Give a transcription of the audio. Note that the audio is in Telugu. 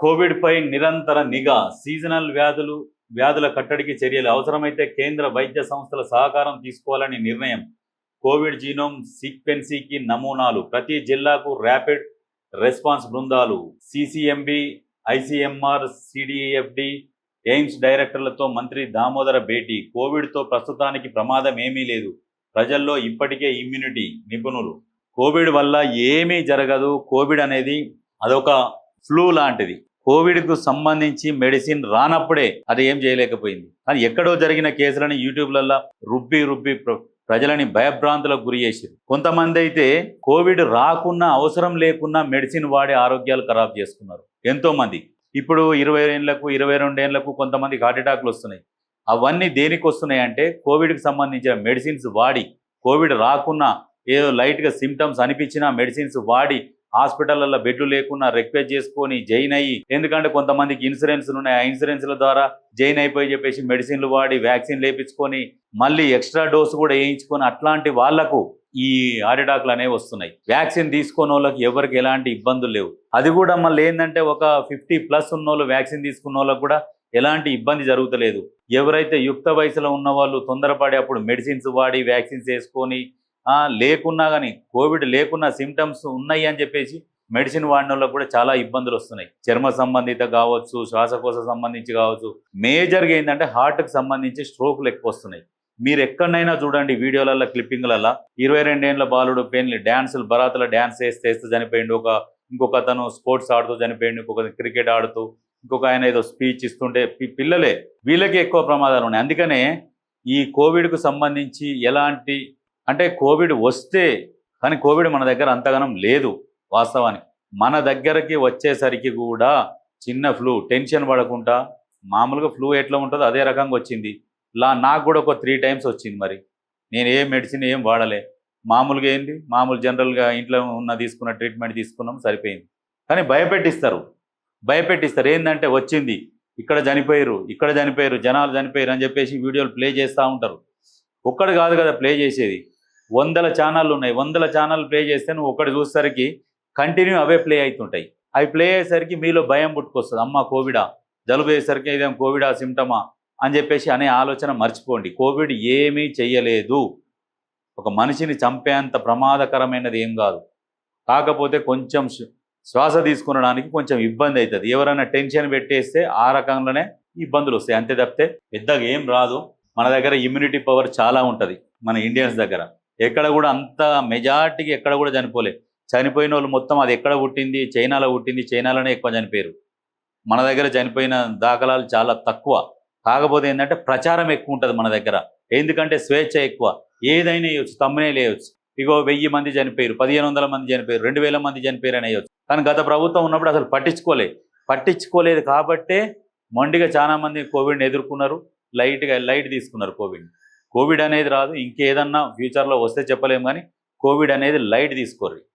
కోవిడ్పై నిరంతర నిఘా సీజనల్ వ్యాధులు వ్యాధుల కట్టడికి చర్యలు అవసరమైతే కేంద్ర వైద్య సంస్థల సహకారం తీసుకోవాలని నిర్ణయం. కోవిడ్ జీనోమ్ సీక్వెన్సీకి నమూనాలు. ప్రతి జిల్లాకు ర్యాపిడ్ రెస్పాన్స్ బృందాలు. సిసిఎంబి ఐసిఎంఆర్ సిడిఎఫ్డి ఎయిమ్స్ డైరెక్టర్లతో మంత్రి దామోదర భేటీ. కోవిడ్తో ప్రస్తుతానికి ప్రమాదం ఏమీ లేదు. ప్రజల్లో ఇప్పటికే ఇమ్యూనిటీ నిపుణులు. కోవిడ్ వల్ల ఏమీ జరగదు. కోవిడ్ అనేది అదొక ఫ్లూ లాంటిది. కోవిడ్కు సంబంధించి మెడిసిన్ రానప్పుడే అది ఏం చేయలేకపోయింది. కానీ ఎక్కడో జరిగిన కేసులని యూట్యూబ్లలో రుబ్బి రుబ్బి ప్ర- ప్రజలని భయభ్రాంతులకు గురి చేసింది. కొంతమంది అయితే కోవిడ్ రాకున్నా అవసరం లేకున్నా మెడిసిన్ వాడి ఆరోగ్యాలు ఖరాబ్ చేసుకున్నారు. ఎంతోమంది ఇప్పుడు ఇరవై ఏళ్ళకు ఇరవై రెండేళ్ళకు కొంతమందికి హార్ట్ అటాక్లు వస్తున్నాయి. అవన్నీ దేనికి వస్తున్నాయి అంటే కోవిడ్కి సంబంధించిన మెడిసిన్స్ వాడి కోవిడ్ రాకున్నా ఏదో లైట్గా సిమ్టమ్స్ అనిపించినా మెడిసిన్స్ వాడి హాస్పిటల్లో బెడ్లు లేకున్నా రిక్వెస్ట్ చేసుకొని జైన్ అయ్యి ఎందుకంటే కొంతమందికి ఇన్సూరెన్స్లు ఉన్నాయి ఆ ఇన్సూరెన్స్ల ద్వారా జైన్ అయిపోయి చెప్పేసి మెడిసిన్లు వాడి వ్యాక్సిన్ లేపించుకొని మళ్ళీ ఎక్స్ట్రా డోసు కూడా వేయించుకొని అట్లాంటి వాళ్ళకు ఈ ఆరిడాక్లు అనేవి వస్తున్నాయి. వ్యాక్సిన్ తీసుకున్న వాళ్ళకి ఎవరికి ఎలాంటి ఇబ్బందులు లేవు. అది కూడా మళ్ళీ ఏంటంటే ఒక ఫిఫ్టీ ప్లస్ ఉన్న వాళ్ళు వ్యాక్సిన్ తీసుకున్న వాళ్ళకి కూడా ఎలాంటి ఇబ్బంది జరుగుతలేదు. ఎవరైతే యుక్త వయసులో ఉన్న వాళ్ళు తొందరపడి అప్పుడు మెడిసిన్స్ వాడి వ్యాక్సిన్స్ వేసుకొని లేకున్నా కానీ కోవిడ్ లేకున్నా సిమ్టమ్స్ ఉన్నాయి అని చెప్పేసి మెడిసిన్ వాడిన కూడా చాలా ఇబ్బందులు వస్తున్నాయి. చర్మ సంబంధిత కావచ్చు శ్వాసకోశ సంబంధించి కావచ్చు మేజర్గా ఏంటంటే హార్ట్కి సంబంధించి స్ట్రోక్లు ఎక్కువ వస్తున్నాయి. మీరు ఎక్కడైనా చూడండి వీడియోలలో క్లిప్పింగ్లలో ఇరవై రెండేళ్ళ బాలుడు పెయిన్లు డ్యాన్సులు బరాతుల డ్యాన్స్ వేస్తే వేస్తూ చనిపోయిండు. ఒక ఇంకొక అతను స్పోర్ట్స్ ఆడుతూ చనిపోయిండు ఇంకొక క్రికెట్ ఆడుతూ ఇంకొక ఆయన ఏదో స్పీచ్ ఇస్తుంటే పిల్లలే వీళ్ళకి ఎక్కువ ప్రమాదాలు ఉన్నాయి. అందుకనే ఈ కోవిడ్కు సంబంధించి ఎలాంటి అంటే కోవిడ్ వస్తే కానీ కోవిడ్ మన దగ్గర అంతగనం లేదు వాస్తవానికి. మన దగ్గరకి వచ్చేసరికి కూడా చిన్న ఫ్లూ టెన్షన్ పడకుండా మామూలుగా ఫ్లూ ఎట్లా ఉంటుందో అదే రకంగా వచ్చింది. లా నాకు కూడా ఒక త్రీ టైమ్స్ వచ్చింది మరి. నేను ఏ మెడిసిన్ ఏం వాడలే. మామూలుగా ఏంది? మామూలు జనరల్గా ఇంట్లో ఉన్న తీసుకున్న ట్రీట్మెంట్ తీసుకున్నాం సరిపోయింది. కానీ భయపెట్టిస్తారు. భయపెట్టిస్తారు. ఏంటంటే వచ్చింది. ఇక్కడ చనిపోయారు ఇక్కడ చనిపోయారు జనాలు చనిపోయారు అని చెప్పేసి వీడియోలు ప్లే చేస్తూ ఉంటారు. ఒక్కడు కాదు కదా ప్లే చేసేది. వందల ఛానళ్ళు ఉన్నాయి. వందల ఛానల్ ప్లే చేస్తే నువ్వు ఒకటి చూసేసరికి కంటిన్యూ అవే ప్లే అవుతుంటాయి. అవి ప్లే అయ్యేసరికి మీలో భయం పుట్టుకొస్తుంది. అమ్మ కోవిడా జలుబు అయ్యేసరికి ఇదేం కోవిడా సిమ్టమా అని చెప్పేసి అనే ఆలోచన మర్చిపోండి. కోవిడ్ ఏమీ చెయ్యలేదు. ఒక మనిషిని చంపేంత ప్రమాదకరమైనది ఏం కాదు. కాకపోతే కొంచెం శ్వాస తీసుకునడానికి కొంచెం ఇబ్బంది అవుతుంది ఎవరైనా టెన్షన్ పెట్టేస్తే ఆ రకంగానే ఇబ్బందులు వస్తాయి. అంతే తప్పితే పెద్దగా ఏం రాదు. మన దగ్గర ఇమ్యూనిటీ పవర్ చాలా ఉంటుంది. మన ఇండియన్స్ దగ్గర. ఎక్కడ కూడా అంత మెజార్టీకి ఎక్కడ కూడా చనిపోలే. చనిపోయిన వాళ్ళు మొత్తం అది ఎక్కడ పుట్టింది? చైనాలో పుట్టింది. చైనాలోనే ఎక్కువ చనిపోయారు. మన దగ్గర చనిపోయిన దాఖలాలు చాలా తక్కువ. కాకపోతే ఏంటంటే ప్రచారం ఎక్కువ ఉంటుంది మన దగ్గర. ఎందుకంటే స్వేచ్ఛ ఎక్కువ. ఏదైనా వేయచ్చు తమ్మనే లేయచ్చు. ఇగో వెయ్యి మంది చనిపోయారు పదిహేను వందల మంది చనిపోయారు రెండు వేల మంది చనిపోయారు అని వేయచ్చు. కానీ గత ప్రభుత్వం ఉన్నప్పుడు అసలు పట్టించుకోలే. పట్టించుకోలేదు కాబట్టే మొండిగా చాలా మంది కోవిడ్ని ఎదుర్కొన్నారు. లైట్గా లైట్ తీసుకున్నారు కోవిడ్ కోవిడ్ అనేది రాదు. ఇంకేదన్నా ఫ్యూచర్లో వస్తే చెప్పలేము కానీ కోవిడ్ అనేది లైట్ తీసుకోర్రి